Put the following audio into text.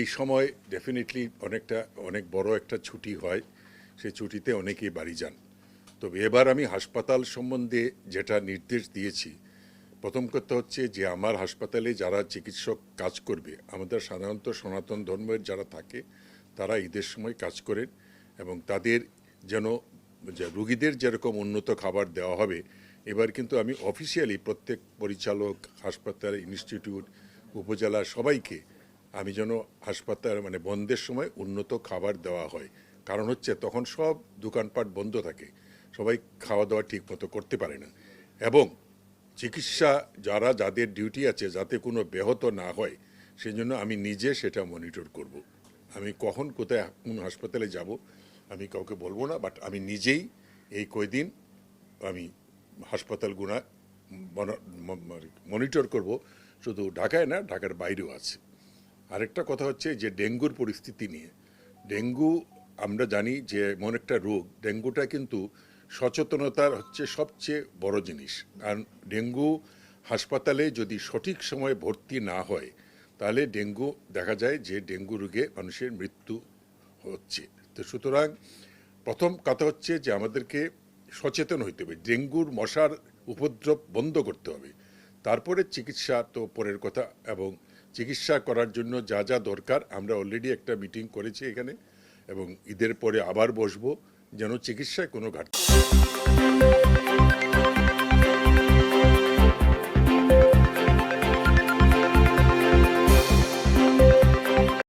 এই সময় ডেফিনেটলি অনেকটা, অনেক বড় একটা ছুটি হয়। সেই ছুটিতে অনেকেই বাড়ি যান। তবে এবার আমি হাসপাতাল সম্বন্ধে যেটা নির্দেশ দিয়েছি, প্রথম কথা হচ্ছে যে আমার হাসপাতালে যারা চিকিৎসক কাজ করবে, আমাদের সাধারণত সনাতন ধর্মের যারা থাকে, তারা ঈদের সময় কাজ করেন এবং তাদের যেন রুগীদের যেরকম উন্নত খাবার দেওয়া হবে, এবার কিন্তু আমি অফিসিয়ালি প্রত্যেক পরিচালক, হাসপাতাল ইনস্টিটিউট উপজেলা সবাইকে আমি যেন হাসপাতাল মানে বন্ধের সময় উন্নত খাবার দেওয়া হয়। কারণ হচ্ছে তখন সব দোকানপাট বন্ধ থাকে। সবাই খাওয়া দাওয়া ঠিক মতো করতে পারে না। এবং চিকিৎসা যারা, যাদের ডিউটি আছে, যাতে কোনো ব্যাহত না হয় সেই জন্য আমি নিজে সেটা মনিটর করব। আমি কখন কোথায়, কোন হাসপাতালে যাব, আমি কাউকে বলব না, বাট আমি নিজেই এই কয়দিন আমি হাসপাতালগুনা মনিটর করব। শুধু ঢাকায় না, ঢাকার বাইরেও আছে। আরেকটা কথা হচ্ছে যে ডেঙ্গুর পরিস্থিতি নিয়ে। ডেঙ্গু আমরা জানি যে এমন একটা রোগ, ডেঙ্গুটা কিন্তু সচেতনতার হচ্ছে সবচেয়ে বড় জিনিস। কারণ ডেঙ্গু হাসপাতালে যদি সঠিক সময়ে ভর্তি না হয়, তাহলে ডেঙ্গু দেখা যায় যে ডেঙ্গু রোগে মানুষের মৃত্যু হচ্ছে। তো সুতরাং প্রথম কথা হচ্ছে যে আমাদেরকে সচেতন হইতে হবে, ডেঙ্গুর মশার উপদ্রব বন্ধ করতে হবে। তারপরে চিকিৎসা তো পরের কথা এবং চিকিৎসা করার জন্য যা যা দরকার, আমরা অলরেডি একটা মিটিং করেছি এখানে এবং ঈদের পরে আবার বসবো, যেন চিকিৎসায় কোনো ঘাটতি